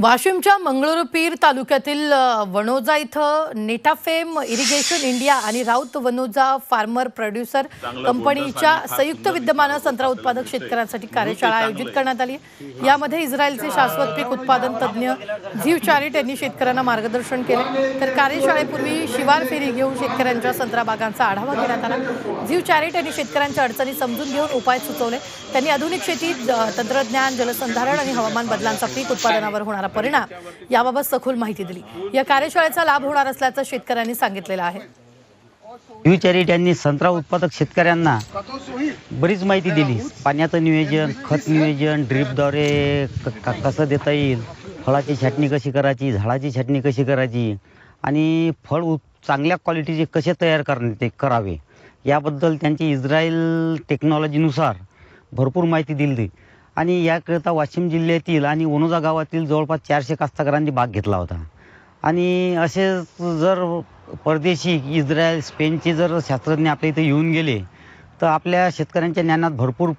वाशिमच्या मंगळुरू तालुक्यातील वणोजा इथं नेटाफेम इरिगेशन इंडिया आणि राऊत वनोजा फार्मर प्रोड्युसर कंपनीच्या संयुक्त विद्यमानं संत्रा उत्पादक शेतकऱ्यांसाठी कार्यशाळा आयोजित करण्यात आली. यामध्ये इस्रायलचे शाश्वत पीक उत्पादन तज्ज्ञ झीव चारिट यांनी शेतकऱ्यांना मार्गदर्शन केले. तर कार्यशाळेपूर्वी शिवार फेरी घेऊन शेतकऱ्यांच्या संत्रा बागांचा आढावा घेण्यात आला. झीव चारिट यांनी शेतकऱ्यांच्या अडचणी समजून घेऊन उपाय सुचवले. त्यांनी आधुनिक शेती तंत्रज्ञान जलसंधारण आणि हवामान बदलांचा पीक उत्पादनावर होणारा परिणाम याबाबत सखोल माहिती दिली. या कार्यशाळेचा लाभ होणार असल्याचं शेतकऱ्यांनी सांगितलेलं आहे. यू चॅरिटी यांनी संत्रा उत्पादक शेतकऱ्यांना बरीच माहिती दिली. पाण्याचं नियोजन खत नियोजन ड्रीपद्वारे कसं देता येईल फळाची छाटणी कशी करायची झाडाची छाटणी कशी करायची आणि फळ चांगल्या क्वालिटीचे कसे तयार करणे ते करावे याबद्दल त्यांची इस्रायल टेक्नॉलॉजीनुसार भरपूर माहिती दिली. आणि याकरिता वाशिम जिल्ह्यातील आणि ओनुजा गावातील जवळपास चारशे कास्तकारांनी भाग घेतला होता. आणि असेच जर परदेशी इस्रायल स्पेनचे जर शास्त्रज्ञ आपल्या इथे येऊन गेले तर आपल्या शेतकऱ्यांच्या ज्ञानात भरपूर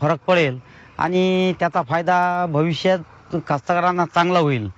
फरक पडेल. आणि त्याचा फायदा भविष्यात कास्तकारांना चांगला होईल.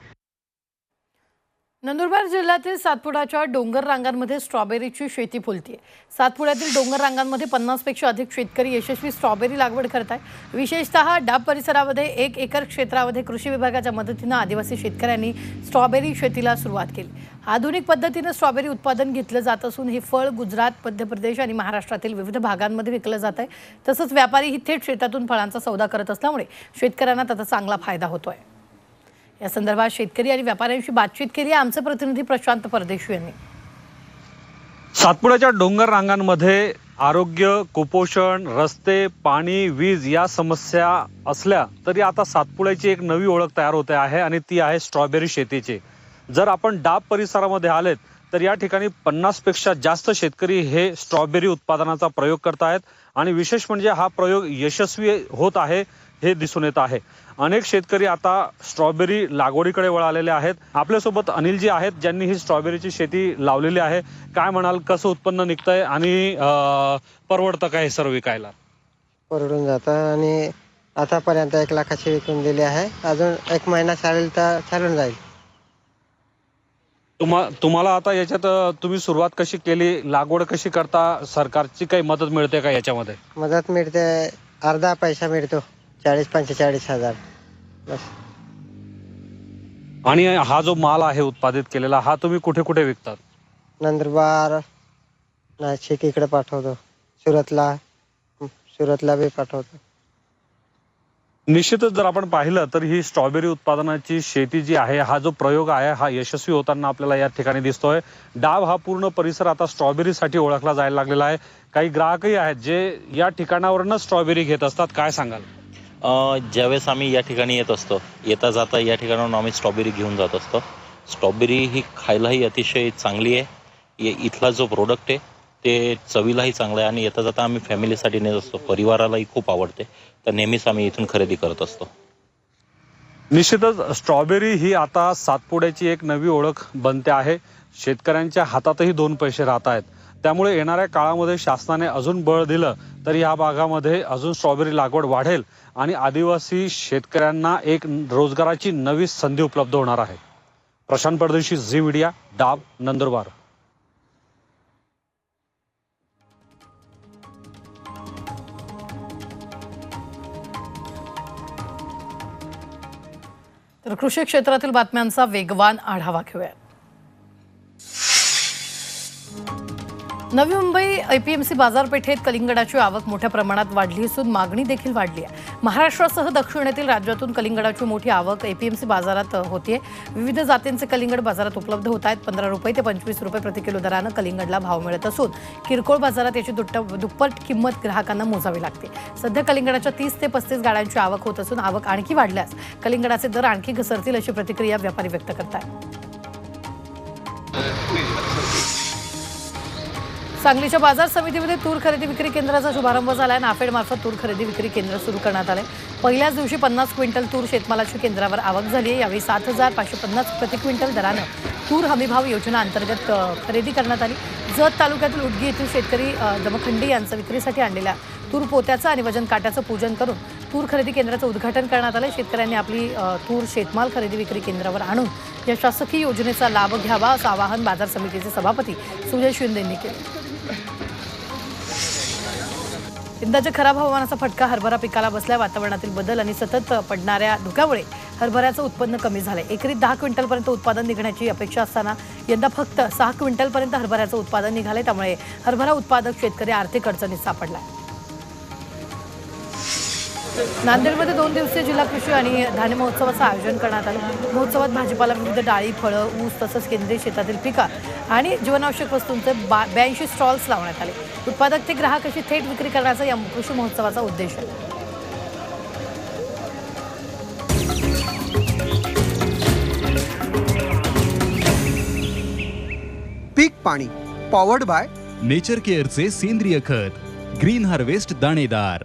नंदुरबार जिल्ह्यातील सातपुड्याच्या डोंगर रांगांमध्ये स्ट्रॉबेरीची शेती फुलतीये. सातपुड्यातील डोंगर रांगांमध्ये पन्नासपेक्षा अधिक शेतकरी यशस्वी स्ट्रॉबेरी लागवड करत आहेत विशेषतः डाब परिसरामध्ये एक एकर क्षेत्रामध्ये कृषी विभागाच्या मदतीनं आदिवासी शेतकऱ्यांनी स्ट्रॉबेरी शेतीला सुरुवात केली. आधुनिक पद्धतीनं स्ट्रॉबेरी उत्पादन घेतलं जात असून हे फळ गुजरात मध्य प्रदेश आणि महाराष्ट्रातील विविध भागांमध्ये विकलं जात आहे तसंच व्यापारीही थेट शेतातून फळांचा सौदा करत असल्यामुळे शेतकऱ्यांना त्याचा चांगला फायदा होतोय. या संदर्भात शेतकरी आणि व्यापाऱ्यांशी बातचीत केली. आमचे प्रतिनिधी प्रशांत परदेशी यांनी. सातपुड्याच्या डोंगर रांगांमध्ये आरोग्य कुपोषण रस्ते पाणी वीज या समस्या असल्या तरी आता सातपुड्याची एक नवी ओळख तयार होते आहे आणि ती आहे स्ट्रॉबेरी शेतीची. जर आपण डाब परिसरामध्ये आलेत तर या ठिकाणी पन्नासपेक्षा जास्त शेतकरी हे स्ट्रॉबेरी उत्पादनाचा प्रयोग करत आहेत आणि विशेष म्हणजे हा प्रयोग यशस्वी होत आहे. हे दिसून येत आहे. अनेक शेतकरी आता स्ट्रॉबेरी लागवडीकडे वळालेले आहेत. आपल्यासोबत अनिलजी आहेत ज्यांनी ही स्ट्रॉबेरीची शेती लावलेली आहे. काय म्हणाल कसं उत्पन्न निघतंय आणि अं, परवडतं का हे सर्व विकायला? परवडून जातं आणि आतापर्यंत एक लाखाची विकून दिली आहे. अजून एक महिना चालेल तर चालून जाईल. तुम्हा तुम्हाला आता याच्यात तुम्ही सुरुवात कशी केली? लागवड कशी करता? सरकारची काही मदत मिळते का याच्यामध्ये? मदत मिळते अर्धा पैसा मिळतो. चाळीस पंचेचाळीस हजार. बस. आणि हा जो माल आहे उत्पादित केलेला हा तुम्ही कुठे कुठे विकतात? नंदुरबार नाशिक इकडे पाठवतो. सुरतला सुरतला बी पाठवतो. निश्चितच जर आपण पाहिलं तर ही स्ट्रॉबेरी उत्पादनाची शेती जी आहे हा जो प्रयोग आहे हा यशस्वी होताना आपल्याला या ठिकाणी दिसतोय. डाव हा पूर्ण परिसर आता स्ट्रॉबेरीसाठी ओळखला जायला लागलेला आहे. काही ग्राहकही आहेत जे या ठिकाणावरनं स्ट्रॉबेरी घेत असतात. काय सांगाल? ज्यावेळेस आम्ही या ठिकाणी येत असतो येता जाता या ठिकाणाहून आम्ही स्ट्रॉबेरी घेऊन जात असतो. स्ट्रॉबेरी ही खायलाही अतिशय चांगली आहे. इथला जो प्रोडक्ट आहे ते चवीलाही चांगला आहे आणि येता जाता आम्ही फॅमिलीसाठी नेत असतो. परिवारालाही खूप आवडते. तर नेहमीच आम्ही इथून खरेदी करत असतो. निश्चितच स्ट्रॉबेरी ही आता सातपुड्याची एक नवी ओळख बनते आहे. शेतकऱ्यांच्या हातातही दोन पैसे राहत आहेत. त्यामुळे येणाऱ्या काळामध्ये शासनाने अजून बळ दिलं तर या भागामध्ये अजून स्ट्रॉबेरी लागवड वाढेल आणि आदिवासी शेतकऱ्यांना एक रोजगाराची नवी संधी उपलब्ध होणार आहे. प्रशांत परदेशी झी मीडिया डाब नंदुरबार. तर कृषी क्षेत्रातील बातम्यांचा वेगवान आढावा घेऊया नवी मुंबई एपीएमसी बाजारपेठेत कलिंगडाची आवक मोठ्या प्रमाणात वाढली असून मागणी देखील वाढली आहे. महाराष्ट्रासह दक्षिणेतील राज्यातून कलिंगडाची मोठी आवक एपीएमसी बाजारात होतीये. विविध जातींचे कलिंगड बाजारात उपलब्ध होत आहेत. पंधरा रुपये ते पंचवीस रुपये प्रति किलो दरानं कलिंगडला भाव मिळत असून किरकोळ बाजारात याची दुट्ट दुप्पट किंमत ग्राहकांना मोजावी लागते. सध्या कलिंगडाच्या तीस ते पस्तीस गाड्यांची आवक होत असून आवक आणखी वाढल्यास कलिंगडाचे दर आणखी घसरतील अशी प्रतिक्रिया व्यापारी व्यक्त करतात सांगलीच्या बाजार समितीमध्ये तूर खरेदी विक्री केंद्राचा शुभारंभ झाला आहे नाफेडमार्फत तूर खरेदी विक्री केंद्र सुरू करण्यात आलं आहे पहिल्याच दिवशी पन्नास क्विंटल तूर शेतमालाची केंद्रावर आवक झाली आहे. यावेळी सात हजार पाचशे पन्नास प्रति क्विंटल दरानं तूर हमीभाव योजना अंतर्गत खरेदी करण्यात आली. जत तालुक्यातील उदगी येथील शेतकरी दमखंडी यांचं विक्रीसाठी आणलेल्या तूर पोत्याचं आणि वजन काट्याचं पूजन करून तूर खरेदी केंद्राचं उद्घाटन करण्यात आलं शेतकऱ्यांनी आपली तूर शेतमाल खरेदी विक्री केंद्रावर आणून या शासकीय योजनेचा लाभ घ्यावा असं आवाहन बाजार समितीचे सभापती सुजय शिंदे यांनी केलं. यंदाच्या खराब हवामानाचा फटका हरभरा पिकाला बसल्या वातावरणातील बदल आणि सतत पडणाऱ्या धुक्यामुळे हरभऱ्याचं उत्पन्न कमी झालंय. एकरी दहा क्विंटलपर्यंत उत्पादन निघण्याची अपेक्षा असताना यंदा फक्त सहा क्विंटलपर्यंत हरभऱ्याचं उत्पादन निघालंय. त्यामुळे हरभरा उत्पादक शेतकरी आर्थिक अडचणीत सापडलाय. नांदेडमध्ये दोन दिवसीय जिल्हा कृषी आणि धान्य महोत्सवाचं आयोजन करण्यात आलं. महोत्सवात भाजीपाला विविध डाळी फळं ऊस तसंच केंद्रीय शेतातील पिकं आणि जीवनावश्यक वस्तूंचे बा ब्याऐंशी स्टॉल्स लावण्यात आले. उत्पादक ते ग्राहक अशी थेट विक्री करण्याचा या कृषी महोत्सवाचा उद्देश आहे. पीक पाणी पॉवर्ड बाय नेचर केअरचे सेंद्रिय खत ग्रीन हार्वेस्ट दाणेदार.